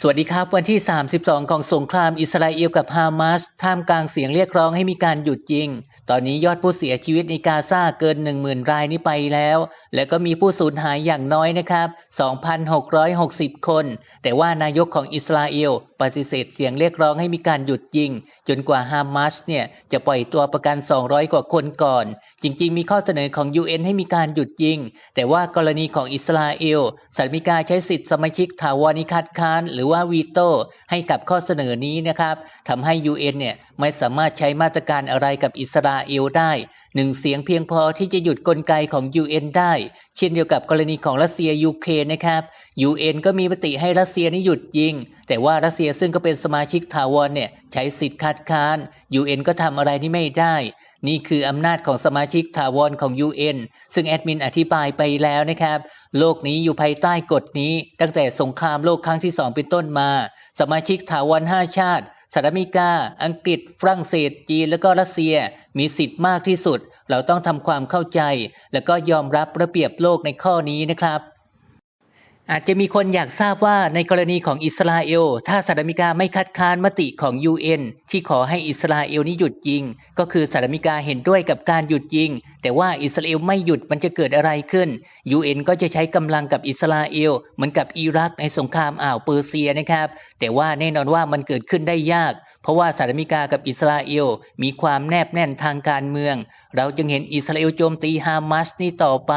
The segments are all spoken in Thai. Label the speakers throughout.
Speaker 1: สวัสดีครับวันที่ 32 ของสงครามอิสราเอลกับฮามาสท่ามกลางเสียงเรียกร้องให้มีการหยุดยิง ตอนนี้ยอดผู้เสียชีวิตในกาซาเกิน 10,000 รายนี้ไปแล้ว และก็มีผู้สูญหายอย่างน้อยนะครับ 2,660 คน แต่ว่านายกของอิสราเอลปฏิเสธเสียงเรียกร้องให้มีการหยุดยิง จนกว่าฮามาสเนี่ยจะปล่อยตัวประกัน 200 กว่าคนก่อน จริงๆ มีข้อเสนอของ UN ให้มีการหยุดยิง แต่ว่ากรณีของอิสราเอลสหรัฐอเมริกาใช้สิทธิสมาชิกถาวรนิคัดค้านหรือว่าวีโต้ให้กับข้อเสนอนี้นะครับทำให้ UN เนี่ยไม่สามารถใช้มาตรการอะไรกับอิสราเอลได้หนึ่งเสียงเพียงพอที่จะหยุดกลไกของ UN ได้ เช่นเดียวกับกรณีของรัสเซียยูเครนนะครับ UN ก็มีมติให้รัสเซียนี่หยุดยิง แต่ว่ารัสเซียซึ่งก็เป็นสมาชิกถาวรเนี่ยใช้สิทธิ์คัดค้าน UN ก็ทำอะไรที่ไม่ได้นี่คืออำนาจของสมาชิกถาวรของ UN ซึ่งแอดมินอธิบายไปแล้วนะครับ โลกนี้อยู่ภายใต้กฎนี้ ตั้งแต่สงครามโลกครั้งที่สองเป็นต้นมา สมาชิกถาวร5ชาติสหรัฐอเมริกา อังกฤษ ฝรั่งเศส จีน และก็รัสเซีย มีสิทธิ์มากที่สุด เราต้องทำความเข้าใจ และก็ยอมรับระเบียบโลกในข้อนี้นะครับ อาจจะมีคนอยากทราบว่าในกรณีของอิสราเอล ถ้าสหรัฐอเมริกาไม่คัดค้านมติของ UN ที่ขอให้อิสราเอลนี้หยุดยิง ก็คือสหรัฐอเมริกาเห็นด้วยกับการหยุดยิง แต่ว่าอิสราเอลไม่หยุดมันจะเกิดอะไรขึ้น UN ก็จะใช้กำลังกับอิสราเอล เหมือนกับอิรักในสงครามอ่าวเปอร์เซียนะครับ แต่ว่าแน่นอนว่ามันเกิดขึ้นได้ยาก เพราะว่าสหรัฐอเมริกากับอิสราเอล มีความแนบแน่นทางการเมือง เราจึงเห็นอิสราเอลโจมตีฮามาสนี่ต่อไป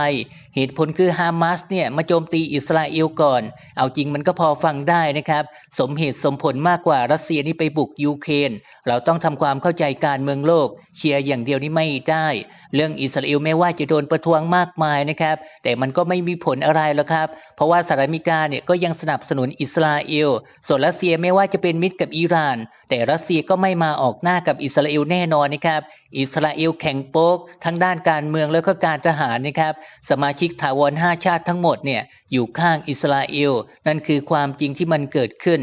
Speaker 1: เหตุผลคือฮามาสเนี่ยมาโจมตีอิสราเอลเอลก่อน เอาจริงมันก็พอฟังได้นะครับ สมเหตุสมผลมากกว่ารัสเซียนี่ไปบุกยูเครนเราต้องทำความเข้าใจการเมืองโลก เชียร์อย่างเดียวนี่ไม่ได้ เรื่องอิสราเอลไม่ว่าจะโดนประท้วงมากมายนะครับ แต่มันก็ไม่มีผลอะไรหรอกครับ เพราะว่าสหรัฐอเมริกาเนี่ยก็ยังสนับสนุนอิสราเอล ส่วนรัสเซียไม่ว่าจะเป็นมิตรกับอิหร่าน แต่รัสเซียก็ไม่มาออกหน้ากับอิสราเอลแน่นอนนะครับอิสราเอลแข็งโป๊กทั้งด้านการเมืองแล้วก็การทหารนะครับสมาชิกถาวร5ชาติทั้งหมดเนี่ยอยู่ข้างอิสราเอล นั่นคือความจริงที่มันเกิดขึ้น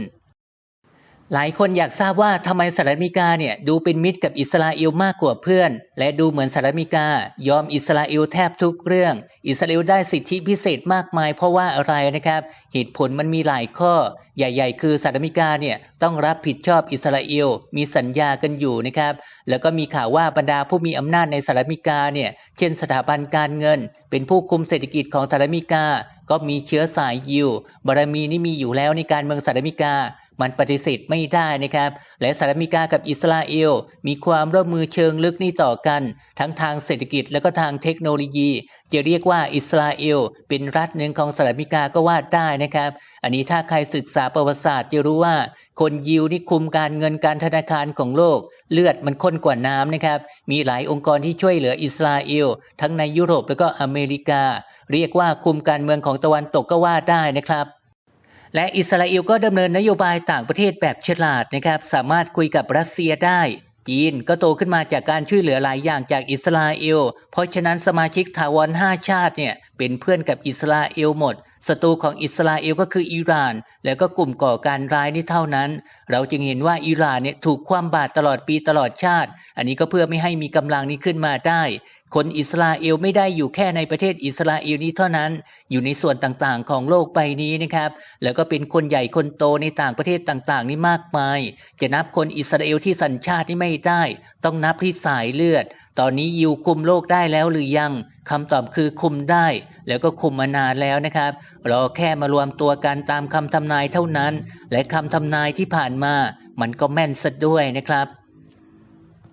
Speaker 1: หลายคนอยากทราบว่าทำไมสหรัฐอเมริกาเนี่ยดูเป็นมิตรกับอิสราเอลมากกว่าเพื่อน และดูเหมือนสหรัฐอเมริกายอมอิสราเอลแทบทุกเรื่อง อิสราเอลได้สิทธิพิเศษมากมายเพราะว่าอะไรนะครับ เหตุผลมันมีหลายข้อ ใหญ่ ๆ คือสหรัฐอเมริกาเนี่ยต้องรับผิดชอบอิสราเอลมีสัญญากันอยู่นะครับ แล้วก็มีข่าวว่าบรรดาผู้มีอำนาจในสหรัฐอเมริกาเนี่ยเช่นสถาบันการเงิน เป็นผู้คุมเศรษฐกิจของสหรัฐอเมริกา ก็มีเชื้อสายยิวบารมีนี่มีอยู่แล้วในการเมืองสหรัฐอเมริกา มันปฏิเสธไม่ได้นะครับ และสหรัฐอเมริกากับอิสราเอล มีความร่วมมือเชิงลึกนี่ต่อกัน ทั้งทางเศรษฐกิจและก็ทางเทคโนโลยี จะเรียกว่าอิสราเอล เป็นรัฐหนึ่งของสหรัฐอเมริกาก็ว่าได้นะครับ อันนี้ถ้าใครศึกษาประวัติศาสตร์จะรู้ว่า คนยิวนี่คุมการเงินการธนาคารของโลก เลือดมันข้นกว่าน้ำนะครับ มีหลายองค์กรที่ช่วยเหลืออิสราเอล ทั้งในยุโรปและก็อเมริกา เรียกว่าคุมการเมืองของตะวันตกก็ว่าได้นะครับ และอิสราเอลก็ดำเนินนโยบายต่างประเทศแบบฉลาดนะครับ สามารถคุยกับรัสเซียได้ จีนก็โตขึ้นมาจากการช่วยเหลือหลายอย่างจากอิสราเอล เพราะฉะนั้นสมาชิกถาวร5ชาติเนี่ยเป็นเพื่อนกับอิสราเอลหมดศัตรูของอิสราเอลก็คืออิหร่าน แล้วก็กลุ่มก่อการร้ายนี่เท่านั้น เราจึงเห็นว่าอิหร่านเนี่ยถูกคว่ำบาตรตลอดปีตลอดชาติ อันนี้ก็เพื่อไม่ให้มีกำลังนี้ขึ้นมาได้คนอิสราเอลไม่ได้อยู่แค่ในประเทศอิสราเอลนี้เท่านั้น อยู่ในส่วนต่างๆ ของโลกใบนี้นะครับ แล้วก็เป็นคนใหญ่คนโตในต่างประเทศต่างๆ นี่มากมาย จะนับคนอิสราเอลที่สัญชาตินี่ไม่ได้ ต้องนับที่สายเลือด ตอนนี้ยิวคุมโลกได้แล้วหรือยังคำตอบคือคุมได้ แล้วก็คุมมานานแล้วนะครับรอแค่มารวมตัวกันตามคำทำนายเท่านั้น และคำทำนายที่ผ่านมา มันก็แม่นซะด้วยนะครับ